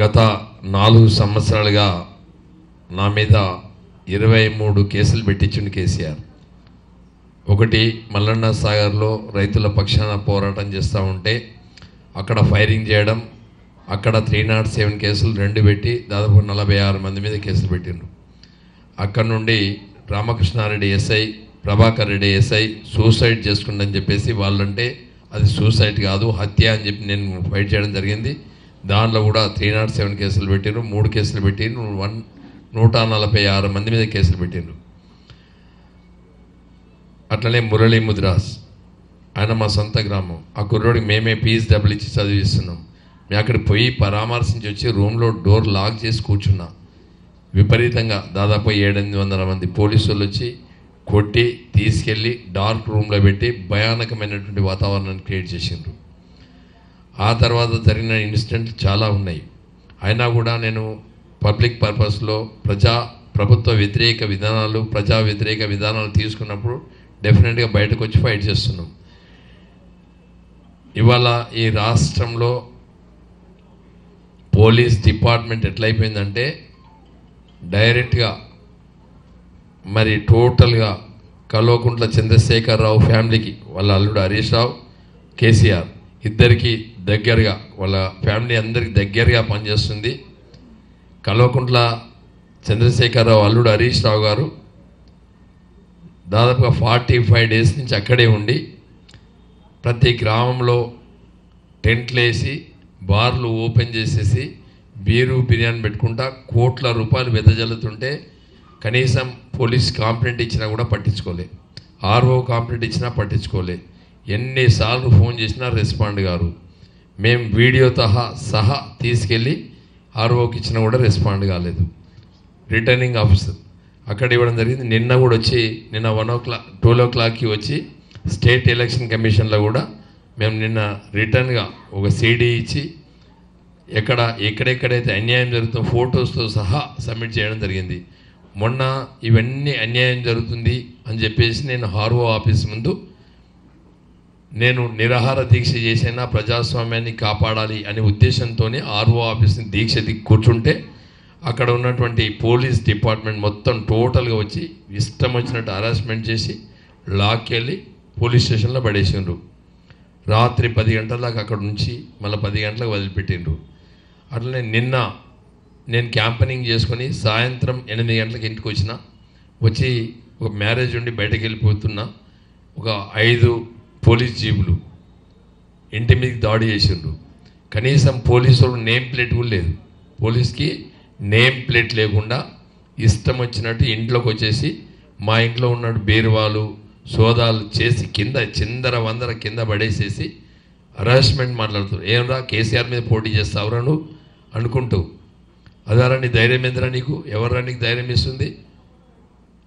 గత నాలుగు సంవత్సరాలుగా నా మీద ఇరవై మూడు కేసులు పెట్టించిండు కేసీఆర్. ఒకటి మల్లన్న సాగర్లో రైతుల పక్షాన పోరాటం చేస్తూ ఉంటే అక్కడ ఫైరింగ్ చేయడం అక్కడ త్రీ నాట్ సెవెన్ కేసులు రెండు పెట్టి దాదాపు నలభై ఆరు మంది మీద కేసులు పెట్టిండ్రు అక్కడ నుండి Ramakrishna Reddy SI Prabhakar Reddy SI suicide చేసుకుండని చెప్పేసి వాళ్ళంటే అది సూసైడ్ కాదు హత్య అని చెప్పి నేను ఫైట్ చేయడం జరిగింది. దాంట్లో కూడా త్రీ నాట్ సెవెన్ కేసులు పెట్టిండ్రు మూడు కేసులు పెట్టిండ్రు వన్ నూట నలభై ఆరు మంది మీద కేసులు పెట్టిండ్రు అట్లనే మురళీ ముద్రాస్ ఆయన మా సొంత గ్రామం. ఆ కుర్రోడికి మేమే ఫీజు డబ్బులు ఇచ్చి చదివిస్తున్నాం మేము అక్కడికి పోయి పరామర్శించి వచ్చి రూమ్లో డోర్ లాక్ చేసి కూర్చున్నా. విపరీతంగా దాదాపు ఏడెనిమిది వందల మంది పోలీసులు వచ్చి కొట్టి తీసుకెళ్ళి డార్క్ రూమ్లో పెట్టి భయానకమైనటువంటి వాతావరణాన్ని క్రియేట్ చేసిండ్రు. ఆ తర్వాత జరిగిన ఇన్సిడెంట్లు చాలా ఉన్నాయి. అయినా కూడా నేను పబ్లిక్ పర్పస్లో ప్రజా ప్రభుత్వ వ్యతిరేక విధానాలు ప్రజా వ్యతిరేక విధానాలు తీసుకున్నప్పుడు డెఫినెట్గా బయటకు వచ్చి ఫైట్ చేస్తున్నాం. ఇవాళ ఈ రాష్ట్రంలో పోలీస్ డిపార్ట్మెంట్ ఎట్లయిపోయిందంటే డైరెక్ట్గా మరి టోటల్గా కల్వకుంట్ల చంద్రశేఖరరావు ఫ్యామిలీకి వాళ్ళ అల్లుడు హరీష్ రావు కేసీఆర్ ఇద్దరికి దగ్గరగా వాళ్ళ ఫ్యామిలీ అందరికి దగ్గరగా పనిచేస్తుంది. కల్వకుంట్ల చంద్రశేఖరరావు అల్లుడు హరీష్ రావు గారు దాదాపుగా ఫార్టీ ఫైవ్ డేస్ నుంచి అక్కడే ఉండి ప్రతి గ్రామంలో టెంట్లు వేసి బార్లు ఓపెన్ చేసేసి బీరు బిర్యానీ పెట్టుకుంటా కోట్ల రూపాయలు వెదజల్లుతుంటే కనీసం పోలీస్ కాంప్లైంట్ ఇచ్చినా కూడా పట్టించుకోలే. ఆర్ఓ కాంప్లైంట్ ఇచ్చినా పట్టించుకోలే. ఎన్నిసార్లు ఫోన్ చేసినా రెస్పాండ్ గారు మేము వీడియోతో సహా తీసుకెళ్ళి ఆర్ఓకి ఇచ్చినా కూడా రెస్పాండ్ కాలేదు. Returning officer. అక్కడ ఇవ్వడం జరిగింది. నిన్న కూడా వచ్చి నిన్న వన్ ఓ క్లాక్ ట్వెల్వ్ ఓ క్లాక్కి వచ్చి స్టేట్ ఎలక్షన్ కమిషన్లో కూడా మేము నిన్న రిటర్న్గా ఒక సీడీ ఇచ్చి ఎక్కడ ఎక్కడెక్కడైతే అన్యాయం జరుగుతుందో ఫొటోస్తో సహా సబ్మిట్ చేయడం జరిగింది. మొన్న ఇవన్నీ అన్యాయం జరుగుతుంది అని చెప్పేసి నేను హార్వో ఆఫీస్ ముందు నేను నిరాహార దీక్ష చేసైనా ప్రజాస్వామ్యాన్ని కాపాడాలి అనే ఉద్దేశంతోనే ఆర్ఓ ఆఫీస్ని దీక్ష దిగి కూర్చుంటే అక్కడ ఉన్నటువంటి పోలీస్ డిపార్ట్మెంట్ మొత్తం టోటల్గా వచ్చి ఇష్టం వచ్చినట్టు హరాస్మెంట్ చేసి లాక్కెళ్ళి పోలీస్ స్టేషన్లో పడేసిండ్రు. రాత్రి పది గంటల దాకా అక్కడ నుంచి మళ్ళీ పది గంటలకు వదిలిపెట్టిండ్రు. అట్లనే నిన్న నేను క్యాంపెనింగ్ చేసుకొని సాయంత్రం ఎనిమిది గంటలకు ఇంటికి వచ్చిన వచ్చి ఒక మ్యారేజ్ ఉండి బయటకు వెళ్ళిపోతున్నా ఒక ఐదు పోలీస్ జీబులు ఇంటి మీదకి దాడి చేసిండ్రు. కనీసం పోలీసులు నేమ్ ప్లేట్ కూడా లేదు. పోలీస్కి నేమ్ ప్లేట్ లేకుండా ఇష్టం వచ్చినట్టు ఇంట్లోకి వచ్చేసి మా ఇంట్లో ఉన్న బీరువాలు సోదాలు చేసి కింద చిందర వందర కింద పడేసేసి హరాస్మెంట్ మాట్లాడుతారు ఏమరా కేసీఆర్ మీద పోటీ చేస్తావురా నువ్వు? అనుకుంటూ. అదారా నీ ధైర్యం ఎందురా నీకు? ఎవరా నీకు ధైర్యం ఇస్తుంది?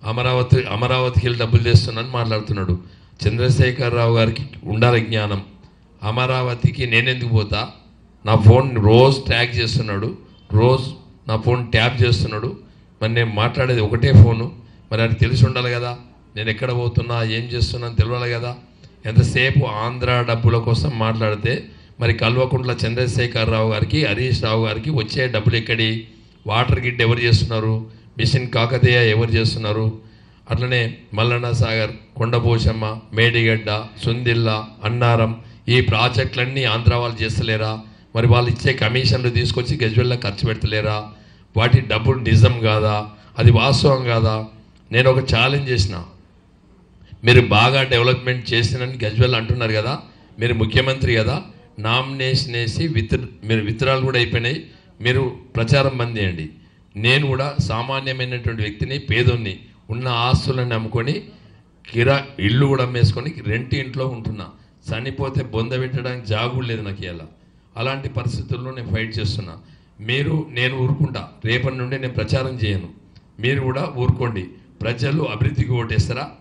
అమరావతి అమరావతికి వెళ్ళి డబ్బులు తెస్తున్నాను మాట్లాడుతున్నాడు. చంద్రశేఖరరావు గారికి ఉండాలి జ్ఞానం. అమరావతికి నేనెందుకు పోతా? నా ఫోన్ రోజు ట్యాగ్ చేస్తున్నాడు. రోజు నా ఫోన్ ట్యాప్ చేస్తున్నాడు. మరి నేను మాట్లాడేది ఒకటే ఫోను. మరి అది తెలిసి ఉండాలి కదా. నేను ఎక్కడ పోతున్నా ఏం చేస్తున్నా అని తెలియాలి కదా. ఎంతసేపు ఆంధ్ర డబ్బుల కోసం మాట్లాడితే మరి కల్వకుంట్ల చంద్రశేఖరరావు గారికి హరీష్ రావు గారికి వచ్చే డబ్బులు ఎక్కడి? వాటర్ గిడ్ ఎవరు చేస్తున్నారు? మిషన్ కాకతీయ ఎవరు చేస్తున్నారు? అట్లనే మల్లన్న సాగర్ కొండపోశమ్మ మేడిగడ్డ సుందిల్ల అన్నారం ఈ ప్రాజెక్టులన్నీ ఆంధ్ర వాళ్ళు చేస్తలేరా? మరి వాళ్ళు ఇచ్చే కమిషన్లు తీసుకొచ్చి గజ్వెల్లో ఖర్చు పెడతలేరా? వాటి డబ్బులు నిజం కాదా? అది వాస్తవం కాదా? నేను ఒక ఛాలెంజ్ చేసిన. మీరు బాగా డెవలప్మెంట్ చేసినని గజ్వెల్ అంటున్నారు కదా? మీరు ముఖ్యమంత్రి కదా? నామినేషన్ వేసి విత్ మీరు విత్తనాలు కూడా అయిపోయినాయి. మీరు ప్రచారం బంద్ చేయండి. నేను కూడా సామాన్యమైనటువంటి వ్యక్తిని పేదోన్ని ఉన్న ఆస్తులను అమ్ముకొని కిరా ఇల్లు కూడా అమ్మేసుకొని రెంట్ ఇంట్లో ఉంటున్నా. చనిపోతే బొంద పెట్టడానికి జాగు లేదు నాకు ఇలా అలాంటి పరిస్థితుల్లో నేను ఫైట్ చేస్తున్నా. మీరు నేను ఊరుకుంటా. రేపటి నుండి నేను ప్రచారం చేయను. మీరు కూడా ఊరుకోండి. ప్రజలు అభివృద్ధికి ఓటేస్తారా?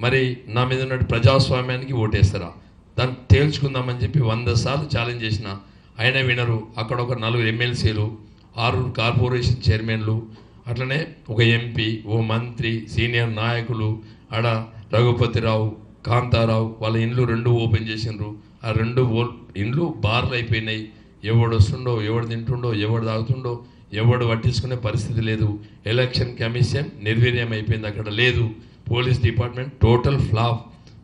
మరి నా మీద ఉన్న ప్రజాస్వామ్యానికి ఓటేస్తారా? దాన్ని తేల్చుకుందామని చెప్పి వంద సార్లు ఛాలెంజ్ చేసిన. ఆయన వినరు. అక్కడ ఒక నలుగురు ఎమ్మెల్సీలు ఆరుగురు కార్పొరేషన్ చైర్మన్లు అట్లనే ఒక ఎంపీ ఓ మంత్రి సీనియర్ నాయకులు ఆడ రఘుపతిరావు కాంతారావు వాళ్ళ ఇండ్లు రెండు ఓపెన్ చేసిండ్రు. ఆ రెండు ఓ ఇండ్లు బార్లు అయిపోయినాయి. ఎవడు వస్తుండో ఎవడు తింటుండో ఎవడు తాగుతుండో ఎవడు పట్టించుకునే పరిస్థితి లేదు. ఎలక్షన్ కమిషన్ నిర్వీర్యం అయిపోయింది అక్కడ లేదు. Police department total flop.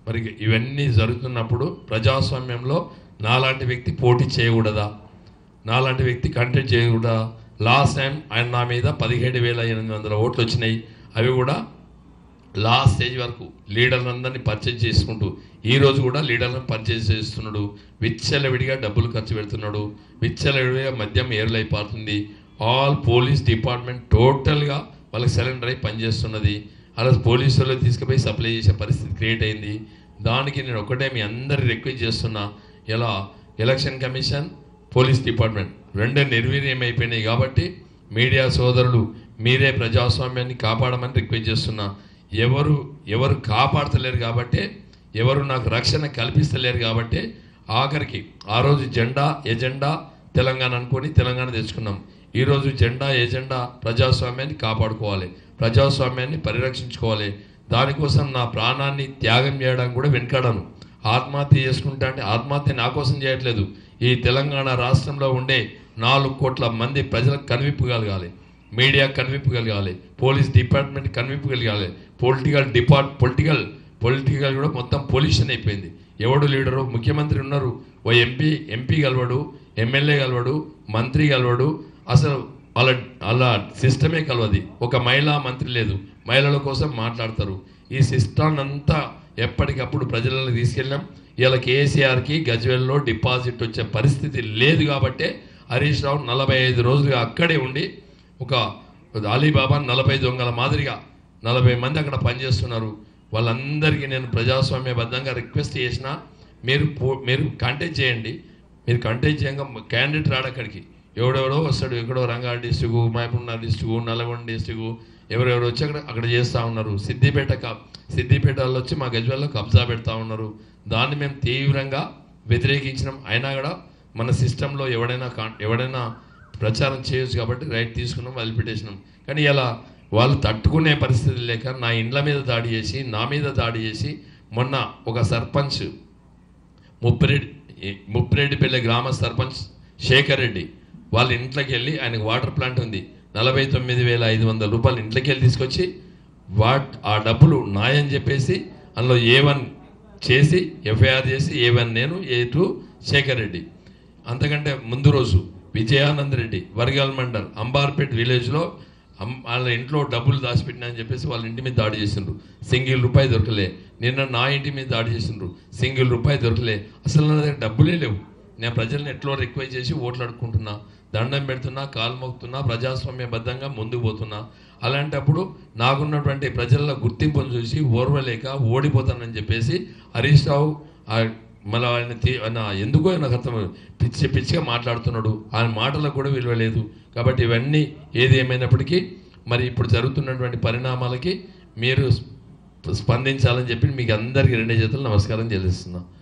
మరి ఇవన్నీ జరుగుతున్నప్పుడు ప్రజాస్వామ్యంలో నాలాంటి వ్యక్తి పోటీ చేయకూడదా? నాలాంటి వ్యక్తి కంటెంట్ చేయకూడదా? లాస్ట్ టైం ఆయన నా మీద పదిహేడు వేల ఎనిమిది వందల ఓట్లు వచ్చినాయి. అవి కూడా లాస్ట్ స్టేజ్ వరకు లీడర్లందరినీ పర్చేజ్ చేసుకుంటూ ఈరోజు కూడా లీడర్లను పర్చేజ్ చేస్తున్నాడు. విచ్చలవిడిగా డబ్బులు ఖర్చు పెడుతున్నాడు. విచ్చలవిడిగా మద్యం ఏర్లై ఆల్ పోలీస్ డిపార్ట్మెంట్ టోటల్గా వాళ్ళకి సిలిండర్ అయి పనిచేస్తున్నది. అలా పోలీసులు తీసుకుపోయి సప్లై చేసే పరిస్థితి క్రియేట్ అయింది. దానికి నేను ఒకటే మీ అందరి రిక్వెస్ట్ చేస్తున్నా. ఎలా? Election commission police department. రెండే నిర్వీర్యం అయిపోయినాయి కాబట్టి మీడియా సోదరులు మీరే ప్రజాస్వామ్యాన్ని కాపాడమని రిక్వెస్ట్ చేస్తున్నా. ఎవరు ఎవరు కాపాడతలేరు కాబట్టి ఎవరు నాకు రక్షణ కల్పిస్తలేరు కాబట్టి ఆఖరికి ఆ రోజు జెండా ఎజెండా తెలంగాణ అనుకొని తెలంగాణ తెచ్చుకున్నాం. ఈరోజు జెండా ఎజెండా ప్రజాస్వామ్యాన్ని కాపాడుకోవాలి. ప్రజాస్వామ్యాన్ని పరిరక్షించుకోవాలి. దానికోసం నా ప్రాణాన్ని త్యాగం చేయడానికి కూడా వెనకాడను. ఆత్మహత్య చేసుకుంటా అంటే ఆత్మహత్య నా కోసం చేయట్లేదు. ఈ తెలంగాణ రాష్ట్రంలో ఉండే నాలుగు కోట్ల మంది ప్రజలకు కనువిప్పు కలగాలి. మీడియా కనువిప్పు కలగాలి. పోలీస్ డిపార్ట్మెంట్ కనువిప్పు కలగాలి. పొలిటికల్ డిపార్ట్ పొలిటికల్ పొలిటికల్ కూడా మొత్తం పొల్యూషన్ అయిపోయింది. ఎవడు లీడరు? ముఖ్యమంత్రి ఉన్నారు. ఓ ఎంపీ ఎంపీ కలవడు ఎమ్మెల్యే కలవడు మంత్రి కలవడు. అసలు వాళ్ళ వాళ్ళ సిస్టమే కలవది. ఒక మహిళా మంత్రి లేదు. మహిళల కోసం మాట్లాడతారు. ఈ సిస్టాన్ అంతా ఎప్పటికప్పుడు ప్రజలను తీసుకెళ్ళాం. ఇలా కేసీఆర్కి గజ్వెల్లో డిపాజిట్ వచ్చే పరిస్థితి లేదు కాబట్టే హరీష్ రావు నలభై ఐదు రోజులుగా అక్కడే ఉండి ఒక అలీబాబా నలభై దొంగల మాదిరిగా నలభై మంది అక్కడ పనిచేస్తున్నారు. వాళ్ళందరికీ నేను ప్రజాస్వామ్యబద్ధంగా రిక్వెస్ట్ చేసిన మీరు పో- మీరు కంటెంట్ చేయండి. మీరు కంటెంట్ చేయంగా క్యాండిడేట్ రాడు అక్కడికి. ఎవడెవడో వస్తాడు ఎక్కడో Rangareddy district Mahabubnagar district Nalgonda district ఎవరెవరు వచ్చి అక్కడ అక్కడ చేస్తూ ఉన్నారు. సిద్దిపేట కప్ సిద్దిపేట వచ్చి మా గజ్వెల్లో కబ్జా పెడతా ఉన్నారు. దాన్ని మేము తీవ్రంగా వ్యతిరేకించినాం. అయినా కూడా మన సిస్టంలో ఎవడైనా కాన్- ఎవడైనా ప్రచారం చేయొచ్చు కాబట్టి రైట్ తీసుకున్నాం వదిలిపెట్టేసినాం కానీ ఇలా వాళ్ళు తట్టుకునే పరిస్థితి లేక నా ఇండ్ల మీద దాడి చేసి నా మీద దాడి చేసి మొన్న ఒక సర్పంచ్ ముప్పిరెడ్డి ముప్పిరెడ్డిపల్లి గ్రామ సర్పంచ్ శేఖర్ రెడ్డి వాళ్ళ ఇంట్లోకి వెళ్ళి ఆయనకు వాటర్ ప్లాంట్ ఉంది. నలభై తొమ్మిది వేల ఐదు వందల రూపాయలు ఇంట్లోకి వెళ్ళి తీసుకొచ్చి వాట్ ఆ డబ్బులు నాయని చెప్పేసి అందులో ఏ వన్ చేసి ఎఫ్ఐఆర్ చేసి ఏ వన్ నేను ఏ టూ శేఖర్ రెడ్డి. అంతకంటే ముందు రోజు విజయానంద్ రెడ్డి వరిగాల్ మండల్ అంబార్పేట్ విలేజ్లో వాళ్ళ ఇంట్లో డబ్బులు దాచిపెట్టినా అని చెప్పేసి వాళ్ళ ఇంటి మీద దాడి చేసిండ్రు. సింగిల్ రూపాయి దొరకలే. నిన్న నా ఇంటి మీద దాడి చేసిండ్రు. సింగిల్ రూపాయి దొరకలే. అసలు నా దగ్గర డబ్బులే లేవు. నేను ప్రజల్ని ఎట్లో రిక్వెస్ట్ చేసి ఓట్లు అడుక్కుంటున్నా దండం పెడుతున్నా కాలు మోగుతున్నా ప్రజాస్వామ్యబద్ధంగా ముందుకు పోతున్నా. అలాంటప్పుడు నాకున్నటువంటి ప్రజల గుర్తింపును చూసి ఓర్వలేక ఓడిపోతానని చెప్పేసి హరీష్ రావు ఆ మళ్ళీ ఆయన తీ- ఆయన ఎందుకో నాకు అర్థం పిచ్చి పిచ్చిగా మాట్లాడుతున్నాడు. ఆయన మాటలకు కూడా విలువ లేదు. కాబట్టి ఇవన్నీ ఏది ఏమైనప్పటికీ మరి ఇప్పుడు జరుగుతున్నటువంటి పరిణామాలకి మీరు స్పందించాలని చెప్పి మీకు అందరికీ రెండే చేతులు నమస్కారం చెల్లిస్తున్నాను